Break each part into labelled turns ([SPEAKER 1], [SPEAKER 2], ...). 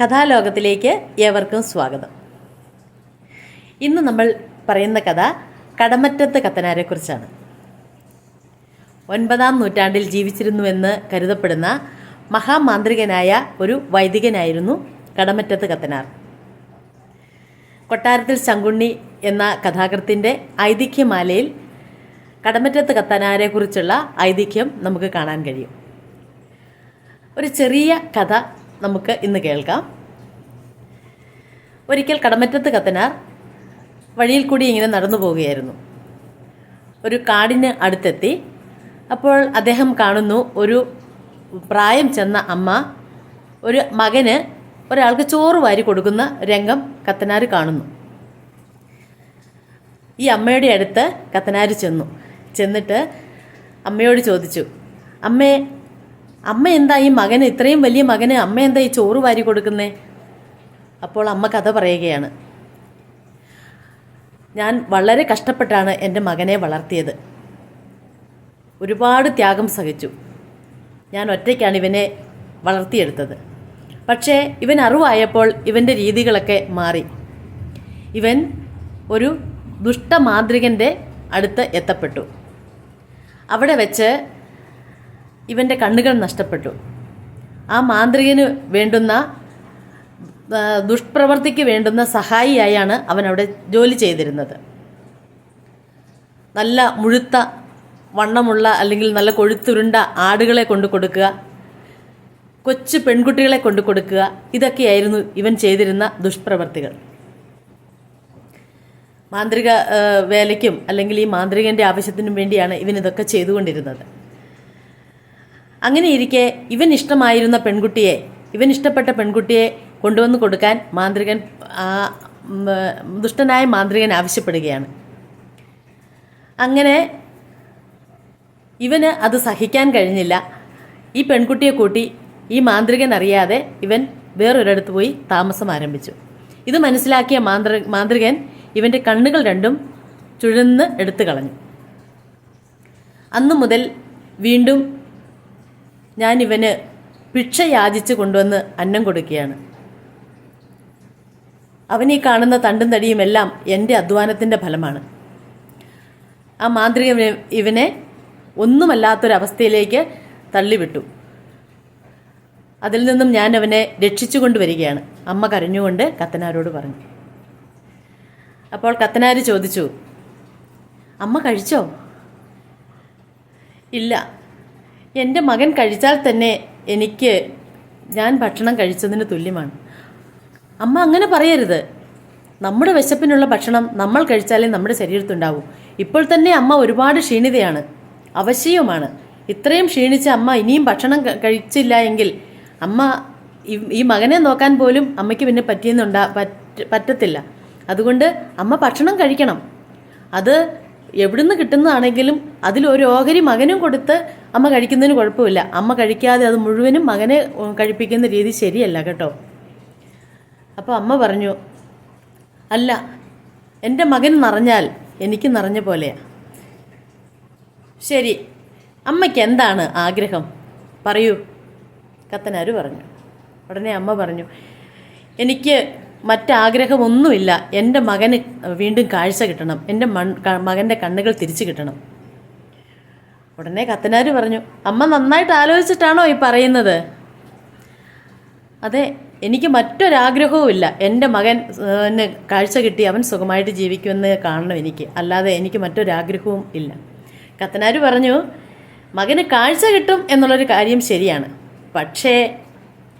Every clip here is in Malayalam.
[SPEAKER 1] കഥാലോകത്തിലേക്ക് ഏവർക്കും സ്വാഗതം. ഇന്ന് നമ്മൾ പറയുന്ന കഥ കടമറ്റത്ത് കത്തനാരെക്കുറിച്ചാണ് ഒൻപതാം നൂറ്റാണ്ടിൽ ജീവിച്ചിരുന്നുവെന്ന് കരുതപ്പെടുന്ന മഹാമാന്ത്രികനായ ഒരു വൈദികനായിരുന്നു കടമറ്റത്ത് കത്തനാർ. കൊട്ടാരത്തിൽ ശങ്കുണ്ണി എന്ന കഥാകൃത്തിന്റെ ഐതിഹ്യമാലയിൽ കടമറ്റത്ത് കത്തനാരെക്കുറിച്ചുള്ള ഐതിഹ്യം നമുക്ക് കാണാൻ കഴിയും. ഒരു ചെറിയ കഥ നമുക്ക് ഇന്ന് കേൾക്കാം. ഒരിക്കൽ കടമറ്റത്ത് കത്തനാർ വഴിയിൽ കൂടി ഇങ്ങനെ നടന്നു പോവുകയായിരുന്നു. ഒരു കാടിന് അടുത്തെത്തി. അപ്പോൾ അദ്ദേഹം കാണുന്നു ഒരു പ്രായം ചെന്ന അമ്മ ഒരു മകന് ഒരാൾക്ക് ചോറ് വാരി കൊടുക്കുന്ന രംഗം കത്തനാർ കാണുന്നു. ഈ അമ്മയുടെ അടുത്ത് കത്തനാർ ചെന്നു. ചെന്നിട്ട് അമ്മയോട് ചോദിച്ചു അമ്മേ അമ്മ എന്താ ഈ മകന് ഇത്രയും വലിയ മകന് അമ്മ എന്താ ഈ ചോറ് വാരി കൊടുക്കുന്നേ? അപ്പോൾ അമ്മ കഥ പറയുകയാണ്. ഞാൻ വളരെ കഷ്ടപ്പെട്ടാണ് എന്റെ മകനെ വളർത്തിയത്. ഒരുപാട് ത്യാഗം സഹിച്ചു. ഞാൻ ഒറ്റയ്ക്കാണ് ഇവനെ വളർത്തിയെടുത്തത്. പക്ഷേ ഇവൻ അറിവായപ്പോൾ ഇവന്റെ രീതികളൊക്കെ മാറി. ഇവൻ ഒരു ദുഷ്ടമാന്ത്രികന്റെ അടുത്ത് എത്തപ്പെട്ടു. അവിടെ വെച്ച് ഇവന്റെ കണ്ണുകൾ നഷ്ടപ്പെട്ടു. ആ മാന്ത്രികന് വേണ്ടുന്ന ദുഷ്പ്രവർത്തിക്ക് വേണ്ടുന്ന സഹായിയായാണ് അവൻ അവിടെ ജോലി ചെയ്തിരുന്നത്. നല്ല മുഴുത്ത വണ്ണമുള്ള അല്ലെങ്കിൽ നല്ല കൊഴുത്തുരുണ്ട ആടുകളെ കൊണ്ടു കൊടുക്കുക കൊച്ചു പെൺകുട്ടികളെ കൊണ്ടു കൊടുക്കുക ഇതൊക്കെയായിരുന്നു ഇവൻ ചെയ്തിരുന്ന ദുഷ്പ്രവർത്തികൾ. മാന്ത്രിക വേലയ്ക്കും അല്ലെങ്കിൽ ഈ മാന്ത്രികന്റെ ആവശ്യത്തിനും വേണ്ടിയാണ് ഇവൻ ഇതൊക്കെ ചെയ്തുകൊണ്ടിരുന്നത്. അങ്ങനെ ഇരിക്കെ ഇവൻ ഇഷ്ടമായിരുന്ന പെൺകുട്ടിയെ ഇവൻ ഇഷ്ടപ്പെട്ട പെൺകുട്ടിയെ കൊണ്ടുവന്ന് കൊടുക്കാൻ മാന്ത്രികൻ ദുഷ്ടനായ മാന്ത്രികൻ ആവശ്യപ്പെടുകയാണ്. അങ്ങനെ ഇവന് അത് സഹിക്കാൻ കഴിഞ്ഞില്ല. ഈ പെൺകുട്ടിയെ കൂട്ടി ഈ മാന്ത്രികൻ അറിയാതെ ഇവൻ വേറൊരിടത്ത് പോയി താമസം ആരംഭിച്ചു. ഇത് മനസ്സിലാക്കിയ മാന്ത്ര മാന്ത്രികൻ ഇവന്റെ കണ്ണുകൾ രണ്ടും ചുഴന്ന് എടുത്തു കളഞ്ഞു. അന്നു മുതൽ വീണ്ടും ഞാൻ ഭിക്ഷ യാചിച്ച് കൊണ്ടുവന്ന് അന്നം കൊടുക്കുകയാണ്. അവൻ ഈ കാണുന്ന തണ്ടും തടിയും എല്ലാം എന്റെ അധ്വാനത്തിന്റെ ഫലമാണ്. ആ മാന്ത്രിക ഇവനെ ഒന്നുമല്ലാത്തൊരവസ്ഥയിലേക്ക് തള്ളിവിട്ടു. അതിൽ നിന്നും ഞാൻ അവനെ രക്ഷിച്ചു കൊണ്ടുവരികയാണ്. അമ്മ കരഞ്ഞുകൊണ്ട് കത്തനാരോട് പറഞ്ഞു. അപ്പോൾ കത്തനാര് ചോദിച്ചു അമ്മ കഴിച്ചോ? ഇല്ല. എന്റെ മകൻ കഴിച്ചാൽ തന്നെ എനിക്ക് ഞാൻ ഭക്ഷണം കഴിച്ചതിന് തുല്യമാണ്. അമ്മ അങ്ങനെ പറയരുത്. നമ്മുടെ വിശപ്പിനുള്ള ഭക്ഷണം നമ്മൾ കഴിച്ചാലേ നമ്മുടെ ശരീരത്തുണ്ടാവൂ. ഇപ്പോൾ തന്നെ അമ്മ ഒരുപാട് ക്ഷീണിതയാണ്. അവശ്യവുമാണ്. ഇത്രയും ക്ഷീണിച്ച അമ്മ ഇനിയും ഭക്ഷണം കഴിച്ചില്ല എങ്കിൽ അമ്മ ഈ മകനെ നോക്കാൻ പോലും അമ്മയ്ക്ക് പിന്നെ പറ്റിയെന്നുണ്ടാ പറ്റ പറ്റത്തില്ല. അതുകൊണ്ട് അമ്മ ഭക്ഷണം കഴിക്കണം. അത് എവിടുന്ന് കിട്ടുന്നതാണെങ്കിലും അതിൽ ഒരു ഓഹരി മകനും കൊടുത്ത് അമ്മ കഴിക്കുന്നതിന് കുഴപ്പമില്ല. അമ്മ കഴിക്കാതെ അത് മുഴുവനും മകനെ കഴിപ്പിക്കുന്ന രീതി ശരിയല്ല കേട്ടോ. അപ്പോൾ അമ്മ പറഞ്ഞു അല്ല എന്റെ മകൻ നിറഞ്ഞാൽ എനിക്ക് നിറഞ്ഞ പോലെയാ. ശരി അമ്മയ്ക്ക് എന്താണ് ആഗ്രഹം? പറയൂ. കത്തനാര് പറഞ്ഞു. ഉടനെ അമ്മ പറഞ്ഞു എനിക്ക് മറ്റാഗ്രഹമൊന്നുമില്ല. എന്റെ മകന് വീണ്ടും കാഴ്ച കിട്ടണം. എന്റെ മൺ മകന്റെ കണ്ണുകൾ തിരിച്ചു കിട്ടണം. ഉടനെ കത്തനാർ പറഞ്ഞു അമ്മ നന്നായിട്ട് ആലോചിച്ചിട്ടാണോ ഈ പറയുന്നത്? അതെ എനിക്ക് മറ്റൊരാഗ്രഹവും ഇല്ല എന്റെ മകൻ കാഴ്ച കിട്ടി അവൻ സുഖമായിട്ട് ജീവിക്കുമെന്ന് കാണണം എനിക്ക്. അല്ലാതെ എനിക്ക് മറ്റൊരാഗ്രഹവും ഇല്ല. കത്തനാർ പറഞ്ഞു മകന് കാഴ്ച കിട്ടും എന്നുള്ളൊരു കാര്യം ശരിയാണ്. പക്ഷേ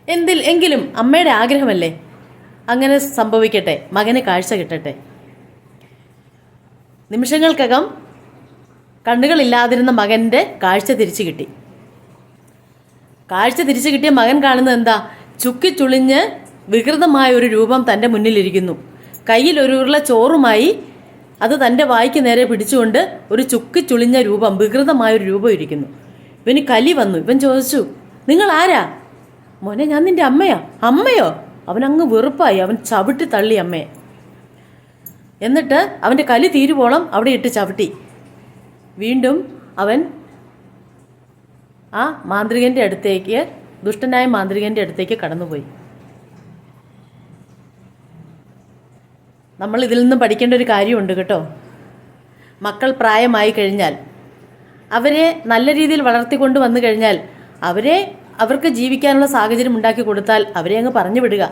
[SPEAKER 1] എന്തിൽ എങ്കിലും അമ്മയുടെ ആഗ്രഹമല്ലേ? അങ്ങനെ സംഭവിക്കട്ടെ. മകന് കാഴ്ച കിട്ടട്ടെ. നിമിഷങ്ങൾക്കകം കണ്ണുകളില്ലാതിരുന്ന മകന്റെ കാഴ്ച തിരിച്ചു കിട്ടി. കാഴ്ച തിരിച്ചു കിട്ടിയ മകൻ കാണുന്നത് എന്താ? ചുക്കിച്ചുളിഞ്ഞ് വികൃതമായ ഒരു രൂപം തന്റെ മുന്നിലിരിക്കുന്നു. കയ്യിൽ ഒരു ഉരുള ചോറുമായി അത് തന്റെ വായിക്ക് നേരെ പിടിച്ചുകൊണ്ട് ഒരു ചുക്കിച്ചുളിഞ്ഞ രൂപം വികൃതമായ ഒരു രൂപം ഇരിക്കുന്നു. ഇവന് കലി വന്നു. ഇവൻ ചോദിച്ചു നിങ്ങൾ ആരാ? മോനെ ഞാൻ നിന്റെ അമ്മയാ. അമ്മയോ? അവനങ്ങ് വെറുപ്പായി. അവൻ ചവിട്ടി തള്ളി അമ്മയെ എന്നിട്ട് അവന്റെ കലി തീരുവോളം അവിടെ ഇട്ട് ചവിട്ടി. വീണ്ടും അവൻ ആ മാന്ത്രികന്റെ അടുത്തേക്ക് ദുഷ്ടനായ മാന്ത്രികന്റെ അടുത്തേക്ക് കടന്നുപോയി. നമ്മൾ ഇതിൽ നിന്ന് പഠിക്കേണ്ട ഒരു കാര്യമുണ്ട് കേട്ടോ. മക്കൾ പ്രായമായി കഴിഞ്ഞാൽ അവരെ നല്ല രീതിയിൽ വളർത്തിക്കൊണ്ട് വന്നു കഴിഞ്ഞാൽ അവരെ അവർക്ക് ജീവിക്കാനുള്ള സാഹചര്യം ഉണ്ടാക്കി കൊടുത്താൽ അവരെ അങ്ങ് പറഞ്ഞു വിടുക.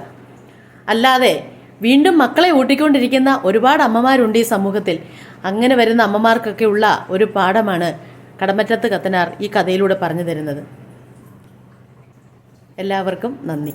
[SPEAKER 1] അല്ലാതെ വീണ്ടും മക്കളെ ഊട്ടിക്കൊണ്ടിരിക്കുന്ന ഒരുപാട് അമ്മമാരുണ്ട് ഈ സമൂഹത്തിൽ. അങ്ങനെ വരുന്ന അമ്മമാർക്കൊക്കെ ഉള്ള ഒരു പാഠമാണ് കടമറ്റത്ത് കത്തനാർ ഈ കഥയിലൂടെ പറഞ്ഞു തരുന്നത്. എല്ലാവർക്കും നന്ദി.